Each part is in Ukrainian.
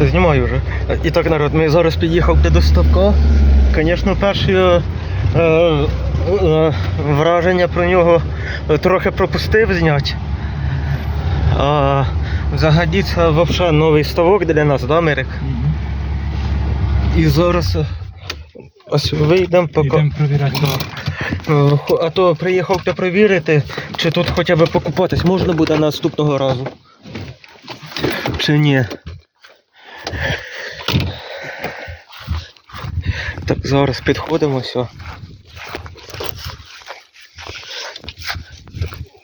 Та знімаю вже. І так, народ, ми зараз під'їхав до ставка. Звісно, перші е, е, враження про нього трохи пропустив зняти. А взагалі це взагалі новий ставок для нас, да, Мирик? І зараз е, ось вийдемо, поки. Е, А то приїхав та перевірити, чи тут хоча б покупатись можна буде наступного разу. Чи ні. Так, зараз підходимо все.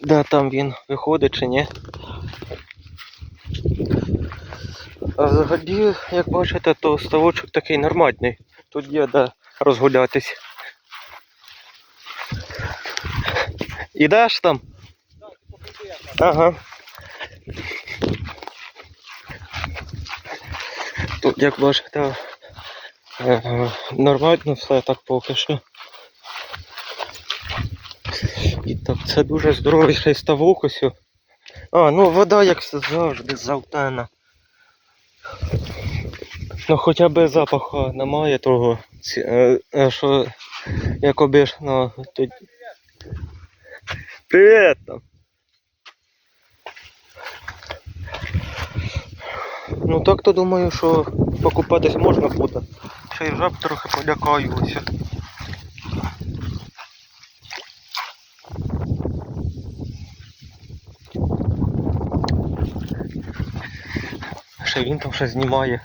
Да, там він виходить чи ні. А взагалі, як бачите, то ставочок такий нормальний. Тут є де розгулятись. Ідеш там? Ага. Тут, як бачите, нормально все так поки що. І так, це дуже здоровий ще й ставок. А, ну вода як завжди завтена. Ну хоча б запаху немає того, е, е, що як обично тут. Привіт там. Ну так то думаю, що покупатись можна буде. Ще й жаб трохи полякаюся. Ще він там ще знімає.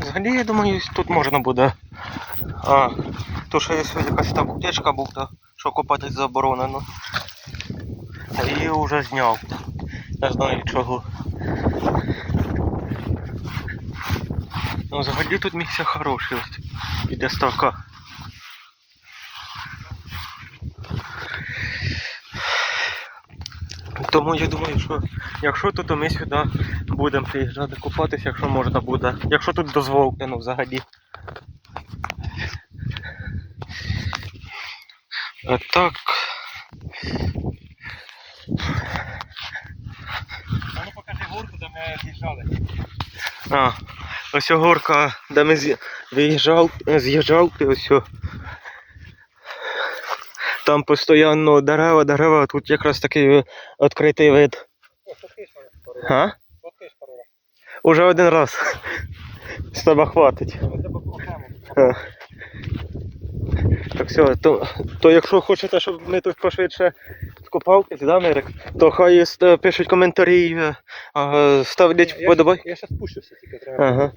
Взагалі, я думаю, тут можна буде. А, то що є якась там утечка була, що купатись заборонено. Та її вже зняв. Не знаю чого. Ну взагалі тут місце хороше ось. Іде ставка. Тому я думаю, що якщо тут, то ми сюди будемо приїжджати купатися, якщо можна буде. Якщо тут дозволите, ну взагалі. А так. А ну покажи горку, де ми з'їжджали. А, ось горка, де ми з'їжджав, ти ось. Там постійно дерева, дерева, а тут якраз такий е, відкритий вид. А? Уже один раз. З тебе хватить. А. Так все, то, то якщо хочете, щоб ми тут пошвидше скопавкись, да, Мирик, то хай ст- пишуть коментарі, е, ставлять Я щас- Я зараз спущуся, тільки треба. Ага.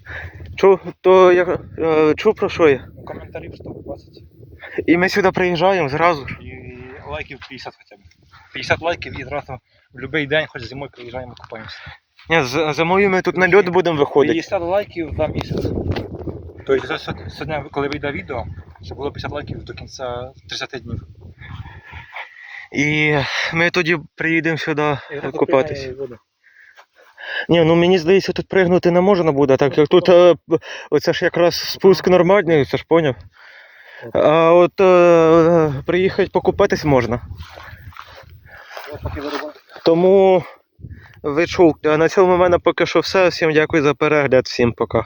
Чу, то я е, чув про що я. Коментарів 120. І ми сюди приїжджаємо зразу ж. І лайків 50 хоча б. 50 лайків і зразу в будь-який день, хоч зимою приїжджаємо, купаємося. Ні, з- зимою ми тут на льот будемо виходити. 50 лайків за місяць. Тобто сьогодні, коли вийде відео, щоб було 50 лайків до кінця 30 днів. І ми тоді приїдемо сюди купатись. Ні, ну мені здається, тут пригнути не можна буде, так як тут е, оце ж якраз спуск нормальний, це ж поняв. А от е, приїхати покупатись можна. Тому ви чув. На цьому в мене поки що все. Всім дякую за перегляд, всім пока.